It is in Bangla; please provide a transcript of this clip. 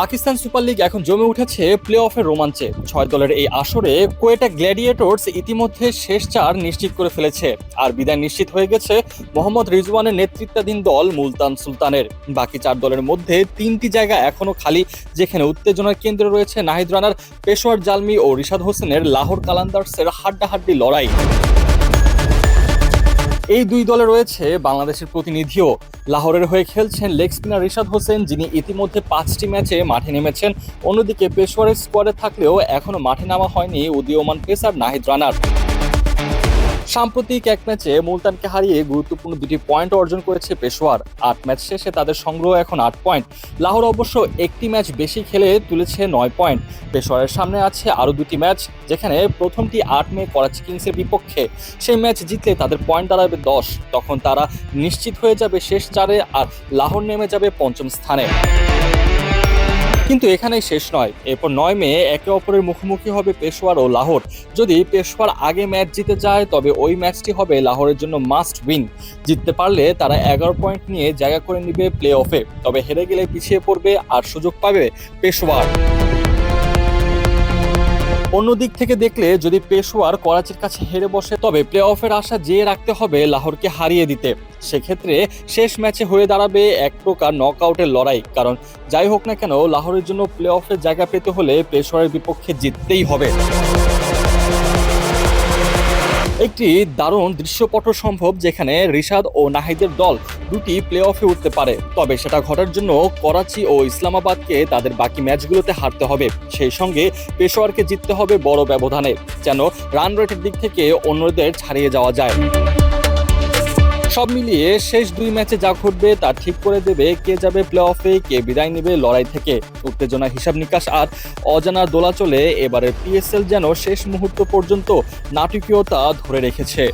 পাকিস্তান সুপার লিগ এখন জমে উঠেছে প্লে অফের রোমাঞ্চে। ছয় দলের এই আসরে কোয়েটা গ্ল্যাডিয়েটর্স ইতিমধ্যে শেষ চার নিশ্চিত করে ফেলেছে। আর বিদায় নিশ্চিত হয়ে গেছে মোহাম্মদ রিজওয়ানের নেতৃত্বাধীন দল মুলতান সুলতানের। বাকি চার দলের মধ্যে তিনটি জায়গা এখনও খালি, যেখানে উত্তেজনার কেন্দ্রে রয়েছে নাহিদ রানার, পেশোয়ার জালমি ও রিশাদ হোসেনের লাহোর কালান্দার্সের হাড্ডাহাড্ডি লড়াই। এই দুই দলে রয়েছে বাংলাদেশের প্রতিনিধিও। লাহোরের হয়ে খেলছেন লেগ স্পিনার রিশাদ হোসেন, যিনি ইতিমধ্যে পাঁচটি ম্যাচে মাঠে নেমেছেন। অন্যদিকে পেশোয়ারের স্কোয়াডে থাকলেও এখনও মাঠে নামা হয়নি উদীয়মান পেসার নাহিদ রানার। সাম্প্রতিক এক ম্যাচে মুলতানকে হারিয়ে গুরুত্বপূর্ণ দুটি পয়েন্ট অর্জন করেছে পেশোয়ার। আট ম্যাচ শেষে তাদের সংগ্রহ এখন আট পয়েন্ট। লাহোর অবশ্য একটি ম্যাচ বেশি খেলে তুলেছে নয় পয়েন্ট। পেশোয়ারের সামনে আছে আরও দুটি ম্যাচ, যেখানে প্রথমটি আট মে করাচি কিংসের বিপক্ষে। সেই ম্যাচ জিতলে তাদের পয়েন্ট দাঁড়াবে দশ। তখন তারা নিশ্চিত হয়ে যাবে শেষ চারে আর লাহোর নেমে যাবে পঞ্চম স্থানে। কিন্তু এখানেই শেষ নয়। এরপর নয় মে একে অপরের মুখোমুখি হবে পেশোয়ার ও লাহোর। যদি পেশোয়ার আগে ম্যাচ জিতে যায়, তবে ওই ম্যাচটি হবে লাহোরের জন্য মাস্ট উইন। জিততে পারলে তারা এগারো পয়েন্ট নিয়ে জায়গা করে নিবে প্লে অফে তবে হেরে গেলে পিছিয়ে পড়বে আর সুযোগ পাবে পেশোয়ার অন্য দিক থেকে দেখলে যদি পেশোয়ার করাচির কাছে হেরে বসে, তবে প্লে অফের আশা যে রাখতে হবে লাহোরকে হারিয়ে দিতে। সেক্ষেত্রে শেষ ম্যাচে হয়ে দাঁড়াবে এক প্রকার নক আউটের লড়াই। কারণ যাই হোক না কেন, লাহোরের জন্য প্লে অফের জায়গা পেতে হলে পেশোয়ারের বিপক্ষে জিততেই হবে। একটি দারুণ দৃশ্যপট সম্ভব যেখানে রিশাদ ও নাহিদের দল দুটি প্লে অফে উঠতে পারে। তবে সেটা ঘটার জন্য করাচি ও ইসলামাবাদকে তাদের বাকি ম্যাচগুলোতে হারতে হবে। সেই সঙ্গে পেশোয়ারকে জিততে হবে বড় ব্যবধানে, যেন রান রেটের দিক থেকে অন্যদের ছাড়িয়ে যাওয়া যায়। সব মিলিয়ে শেষ দুই ম্যাচে যা ঘটবে তা ঠিক করে দেবে কে যাবে প্লে অফে কে বিদায় নেবে লড়াই থেকে। উত্তেজনা হিসাব নিকাশ আর অজানার দোলাচলে এবারের পিএসএল যেন শেষ মুহূর্ত পর্যন্ত নাটকীয়তা ধরে রেখেছে।